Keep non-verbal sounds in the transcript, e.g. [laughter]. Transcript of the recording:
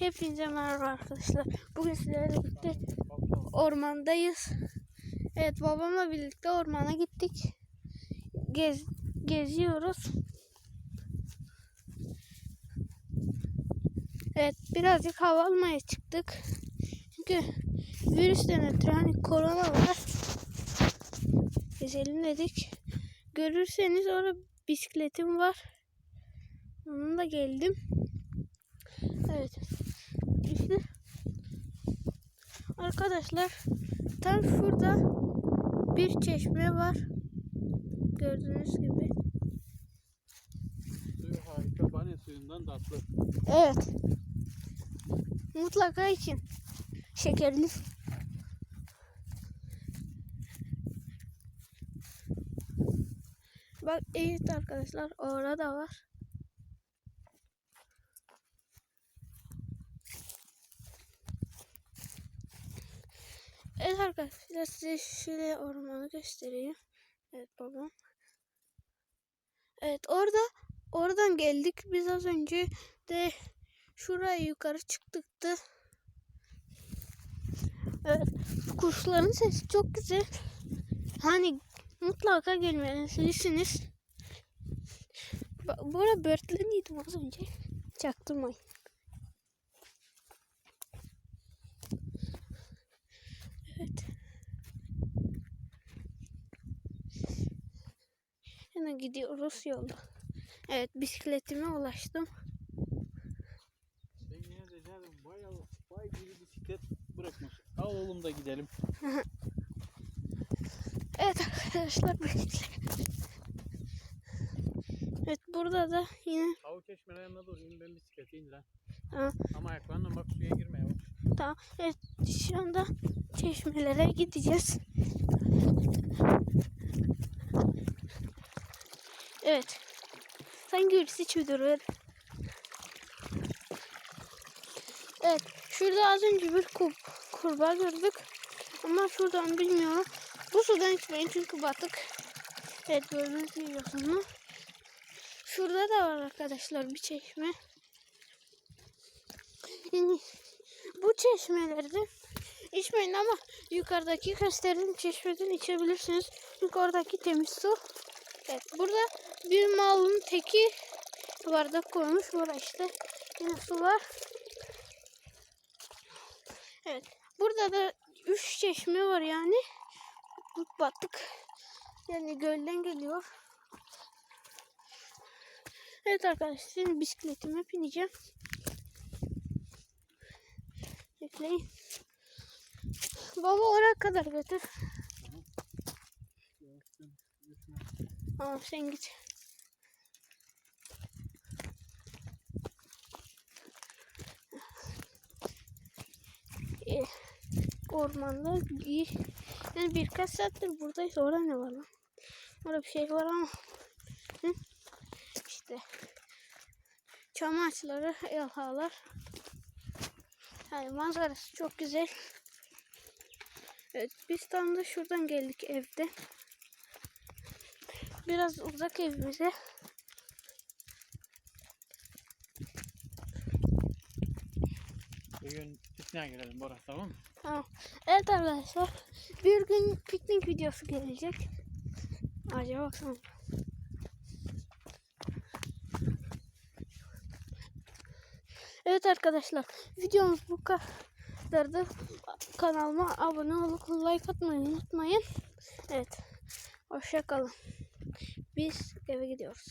Hepinize merhaba arkadaşlar. Bugün sizlerle birlikte ormandayız. Evet babamla birlikte ormana gittik. Gez, geziyoruz. Evet birazcık hava almaya çıktık. Çünkü virüsten ötürü hani korona var. Gezelim dedik. Görürseniz orada bisikletim var. Onunla geldim. Evet. İşte arkadaşlar tam şurada bir çeşme var. Gördüğünüz gibi. Suyu harika, bane suyundan tatlı. Evet. Mutlaka için. Şekerli. Bak evet arkadaşlar orada var. Evet arkadaşlar size şöyle ormanı göstereyim. Evet babam. Evet orada oradan geldik biz az önce de şuraya yukarı çıktık da. Evet, kuşların sesi çok güzel. Hani mutlaka gelmelisiniz. Bu arada börtleniydim az önce. Çaktırmayın. Yine gidiyoruz yolda. Evet bisikletime ulaştım. Ben yine de canım bayağı bay gibi bisiklet bırakmış. Al oğlum da gidelim. [laughs] Evet arkadaşlar bekle. Evet burada da yine Tavuk çeşmenin yanına doğru in ben bisiklete in lan. Ha. Ama ayaklarından bak suya girme yavaş. tamam. Evet şu anda çeşmelere gideceğiz. Evet. Sanki birisi çödürür. Evet. Şurada az önce bir kur kurbağa gördük. Ama şuradan bilmiyorum. Bu sudan içmeyin çünkü batık. Evet gördüğünüz gibi yosunlu. Şurada da var arkadaşlar bir çeşme. Yani bu çeşmelerden içmeyin ama yukarıdaki gösterilen çeşmeden içebilirsiniz. Çünkü oradaki temiz su. Evet burada bir malın teki bardak koymuş. Burada işte yine su var. Evet. Burada da üç çeşme var yani. Bu batık. Yani gölden geliyor. Evet arkadaşlar şimdi bisikletime bineceğim. Bekleyin. Baba oraya kadar götür. Tamam sen git. Eh, Ormanda iyi. Yani birkaç saattir buradayız. Orada ne var lan? Orada bir şey var ama. Hı? İşte. Çam ağaçları, yalhalar. Yani manzarası çok güzel. Evet biz tam da şuradan geldik evde. Biraz uzak evimize. Bugün pikniğe girelim Bora tamam mı? Tamam. Evet arkadaşlar. Bir gün piknik videosu gelecek. Acaba baksana. Evet arkadaşlar. Videomuz bu kadardı. Kanalıma abone olup like atmayı unutmayın. Evet. Hoşça kalın. Biz eve gidiyoruz.